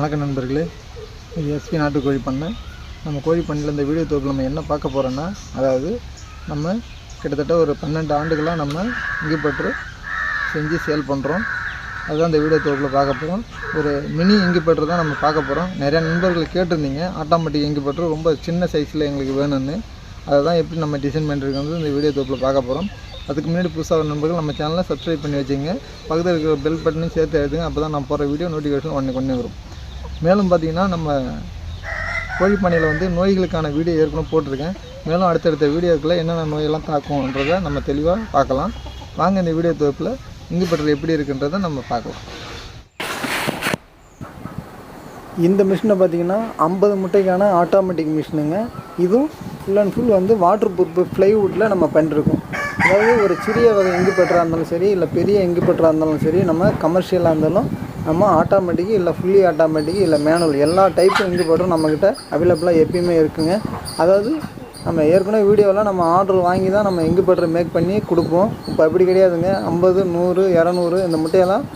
வணக்கம் நண்பர்களே இது எஸ்பி நாட்டு கோழி பண்ணை. நம்ம கோழி பண்ணையில் இந்த வீடியோ தொகுப்பில் நம்ம என்ன பார்க்க போகிறோன்னா அதாவது நம்ம கிட்டத்தட்ட ஒரு பன்னெண்டு ஆண்டுகளாக நம்ம இங்குப்பற்று செஞ்சு சேல் பண்ணுறோம் அதுதான் இந்த வீடியோ தொகுப்பில் பார்க்க போகிறோம் ஒரு மினி இங்குப்பற்று தான் நம்ம பார்க்க போகிறோம் நிறையா நண்பர்கள் கேட்டிருந்தீங்க ஆட்டோமேட்டிக் இங்குப்பற்று ரொம்ப சின்ன சைஸில் எங்களுக்கு வேணும்னு. அதை தான் எப்படி நம்ம டிசைன் பண்ணிருக்கிறது இந்த வீடியோ தொகுப்பில் பார்க்க போகிறோம் அதுக்கு முன்னாடி புதுசாக நண்பர்கள் நம்ம சேனலை சப்ஸ்கிரைப் பண்ணி வச்சுங்க பக்கத்தில் இருக்கிற பெல் பட்டனையும் சேர்த்து எழுதுங்க. அப்போ தான் நான் போகிற வீடியோ நோட்டிஃபிகேஷன் ஒன்று கொண்டு வரும் மேலும் பார்த்தீங்கன்னா நம்ம கோழிப்பண்ணையில் வந்து நோய்களுக்கான வீடியோ ஏற்கனவே போட்டிருக்கேன். மேலும் அடுத்தடுத்த வீடியோக்குள்ளே என்னென்ன நோயெல்லாம் தாக்கும்ன்றதை நம்ம தெளிவாக பார்க்கலாம். வாங்க இந்த வீடியோ தொகுப்பில் இங்கு பெட்ரோல் எப்படி இருக்குன்றதை நம்ம பார்க்கலாம். இந்த மிஷினை பார்த்தீங்கன்னா ஐம்பது முட்டைக்கான ஆட்டோமேட்டிக் மிஷினுங்க இதுவும் ஃபுல் அண்ட் ஃபுல் வந்து வாட்டர் ப்ரூஃப் ப்ளைவுட்டில் நம்ம பண்ணிருக்கோம். அதாவது ஒரு சிறிய வகை எங்கு பெட்டராக இருந்தாலும் சரி இல்லை பெரிய எங்கு பெட்டராக இருந்தாலும் சரி நம்ம கமர்ஷியலாக இருந்தாலும் நம்ம ஆட்டோமேட்டிக்கு இல்லை ஃபுல்லி ஆட்டோமேட்டிக்கு இல்லை மேனுவல் எல்லா டைப்பும் எங்கு பெட்டரும் நம்மக்கிட்ட அவைலபிளாக எப்பயுமே இருக்குங்க. அதாவது நம்ம ஏற்கனவே வீடியோவில் நம்ம ஆர்டர் வாங்கி தான் நம்ம எங்கு பெட்டர் மேக் பண்ணி கொடுப்போம். இப்போ அப்படி கிடையாதுங்க. ஐம்பது நூறு இரநூறு இந்த முட்டையெல்லாம்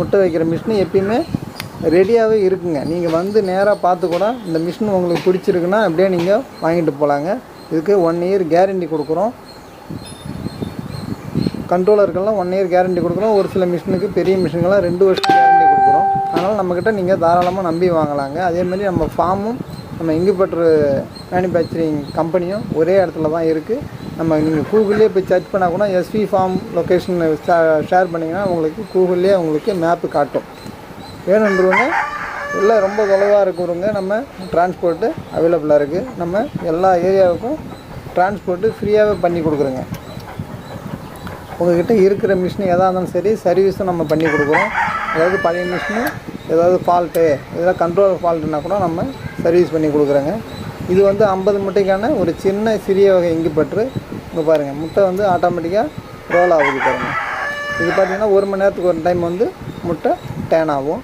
முட்டை வைக்கிற மிஷின் எப்பயுமே ரெடியாகவே இருக்குங்க. நீங்கள் வந்து நேராக பார்த்து கூட இந்த மிஷின் உங்களுக்கு பிடிச்சிருக்குன்னா அப்படியே நீங்கள் வாங்கிட்டு போகலாங்க இதுக்கு ஒன் இயர் கேரண்டி கொடுக்குறோம். கண்ட்ரோலருக்கெல்லாம் ஒன் இயர் கேரண்டி கொடுக்குறோம். ஒரு சில மிஷினுக்கு பெரிய மிஷினுக்கெல்லாம் ரெண்டு வருஷம் கேரண்டி கொடுக்குறோம். அதனால் நம்மக்கிட்ட நீங்கள் தாராளமாக நம்பி வாங்கலாங்க. அதேமாதிரி நம்ம ஃபார்மும் நம்ம இங்குபட்ரு மேனுஃபேக்சரிங் கம்பெனியும் ஒரே இடத்துல தான் இருக்குது நம்ம நீங்கள் கூகுள்லேயே போய் சர்ச் பண்ணால் கூட எஸ்வி ஃபார்ம் லொக்கேஷன் ஷேர் பண்ணிங்கன்னா உங்களுக்கு கூகுள்லேயே உங்களுக்கு மேப்பு காட்டும். வேணுன்றவங்க எல்லாம் ரொம்ப தொலைவாக இருக்கிறவங்க நம்ம டிரான்ஸ்போர்ட்டு அவைலபிளாக இருக்குது நம்ம எல்லா ஏரியாவுக்கும் டிரான்ஸ்போர்ட்டு ஃப்ரீயாகவே பண்ணி கொடுக்குறோங்க. உங்கள்கிட்ட இருக்கிற மிஷின் எதாக இருந்தாலும் சரி சர்வீஸும் நம்ம பண்ணி கொடுக்குறோம். அதாவது பழைய மிஷினு ஏதாவது ஃபால்ட்டு இதெல்லாம் கண்ட்ரோல் ஃபால்ட்டுனா கூட நம்ம சர்வீஸ் பண்ணி கொடுக்குறோங்க. இது வந்து ஐம்பது முட்டைக்கான ஒரு சின்ன சிறிய வகை இங்கு பற்று. இங்கே பாருங்கள் முட்டை வந்து ஆட்டோமேட்டிக்காக ரோல் ஆகுது பாருங்கள் இது பார்த்திங்கன்னா ஒரு மணி நேரத்துக்கு ஒரு டைம் வந்து முட்டை டேன் ஆகும்.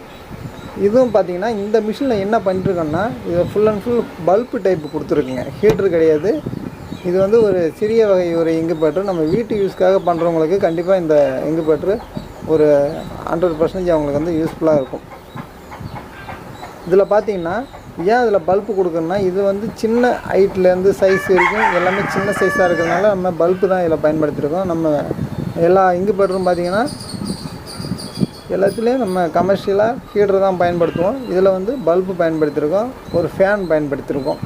இதுவும் பார்த்தீங்கன்னா இந்த மிஷினில் என்ன பண்ணிட்டுருக்கோன்னா இது full and full bulb type கொடுத்துருக்குங்க. Heater கிடையாது. இது வந்து ஒரு சிறிய வகை ஒரு இங்கு பற்று நம்ம வீட்டு யூஸ்க்காக பண்ணுறவங்களுக்கு கண்டிப்பாக இந்த இங்கு பற்று ஒரு ஹண்ட்ரட் பர்சன்டேஜ் அவங்களுக்கு வந்து யூஸ்ஃபுல்லாக இருக்கும். இதில் பார்த்தீங்கன்னா ஏன் அதில் பல்பு கொடுக்குறோன்னா இது வந்து சின்ன ஹைட்லேருந்து சைஸ் வரைக்கும் எல்லாமே சின்ன சைஸாக இருக்கிறதுனால நம்ம பல்பு தான் இதில் பயன்படுத்தியிருக்கோம் நம்ம எல்லா இங்கு பற்றும் பார்த்தீங்கன்னா எல்லாத்துலேயும் நம்ம கமர்ஷியலாக ஹீட்டர் தான் பயன்படுத்துவோம். இதில் வந்து பல்பு பயன்படுத்தியிருக்கோம் ஒரு ஃபேன் பயன்படுத்தியிருக்கோம்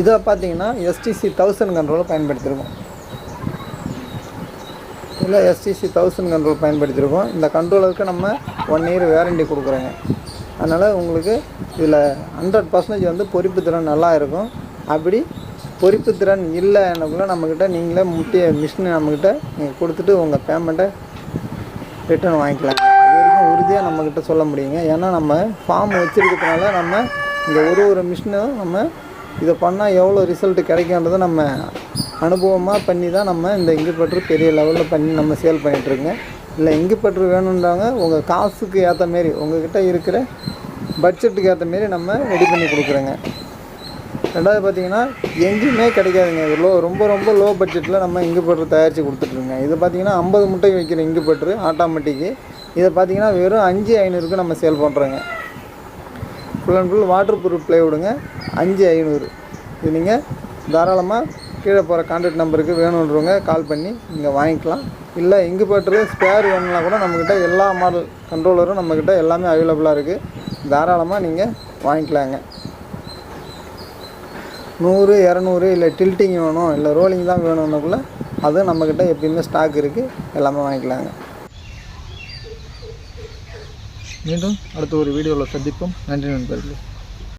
இதை பார்த்தீங்கன்னா எஸ்டிசி தௌசண்ட் கண்ட்ரோலை பயன்படுத்தியிருக்கோம் இல்லை எஸ்டிசி தௌசண்ட் கண்ட்ரோல் பயன்படுத்தியிருக்கோம் இந்த கண்ட்ரோலருக்கு நம்ம ஒன் இயர் வேரண்டி கொடுக்குறோங்க. அதனால் உங்களுக்கு இதில் ஹண்ட்ரட் பர்சன்டேஜ் வந்து பொறிப்பு திறன் நல்லா இருக்கும். அப்படி பொறிப்பு திறன் இல்லை எனக்குள்ள நம்மக்கிட்ட நீங்களே முட்டிய மிஷினை நம்மக்கிட்ட நீங்கள் கொடுத்துட்டு உங்கள் பேமெண்ட்டை ரிட்டர்ன் வாங்கிக்கலாம். வரைக்கும் உறுதியாக நம்மக்கிட்ட சொல்ல முடியுங்க. ஏன்னா நம்ம ஃபார்ம் வச்சுருக்கிறதுனால நம்ம இந்த ஒரு ஒரு மிஷினும் நம்ம இதை பண்ணால் எவ்வளோ ரிசல்ட் கிடைக்குன்றதை நம்ம அனுபவமாக பண்ணி தான் நம்ம இந்த இங்குப்பற்று பெரிய லெவலில் பண்ணி நம்ம சேல் பண்ணிகிட்ருக்கோங்க இல்லை இங்குப்பற்று வேணுன்றாங்க உங்கள் காசுக்கு ஏற்ற மாரி உங்கள்கிட்ட இருக்கிற பட்ஜெட்டுக்கு ஏற்ற மாரி நம்ம ரெடி பண்ணி கொடுக்குறோங்க. ரெண்டாவது பார்த்தீங்கன்னா எங்கேயுமே கிடைக்காதுங்க. இது லோ ரொம்ப ரொம்ப லோ பட்ஜெட்டில் நம்ம இங்கு பட்ரு தயாரித்து கொடுத்துட்ருங்க இது பார்த்தீங்கன்னா ஐம்பது முட்டை வைக்கிற இங்கு பட்ரு ஆட்டோமேட்டிக்கு இதை பார்த்தீங்கன்னா வெறும் அஞ்சு ஐநூறுக்கு நம்ம சேல் பண்ணுறோங்க full and full water proof விடுங்க. அஞ்சு ஐநூறு. இது நீங்கள் தாராளமாக கீழே போகிற கான்டாக்ட் நம்பருக்கு வேணுன்றவங்க கால் பண்ணி நீங்கள் வாங்கிக்கலாம். இல்லை இங்கு பட்ரு ஸ்பேர் வேணும்னா கூட நம்மக்கிட்ட எல்லா மாடல் கண்ட்ரோலரும் நம்மக்கிட்ட எல்லாமே அவைலபிளாக இருக்குது தாராளமாக நீங்கள் வாங்கிக்கலாங்க. நூறு இரநூறு இல்லை டில்ட்டிங் வேணும் இல்லை ரோலிங் தான் வேணும்னக்குள்ள அதுவும் நம்மக்கிட்ட எப்பயுமே ஸ்டாக் இருக்குது எல்லாமே வாங்கிக்கலாங்க. மீண்டும் அடுத்த ஒரு வீடியோவில் சந்திப்போம். நன்றி நண்பர்களே.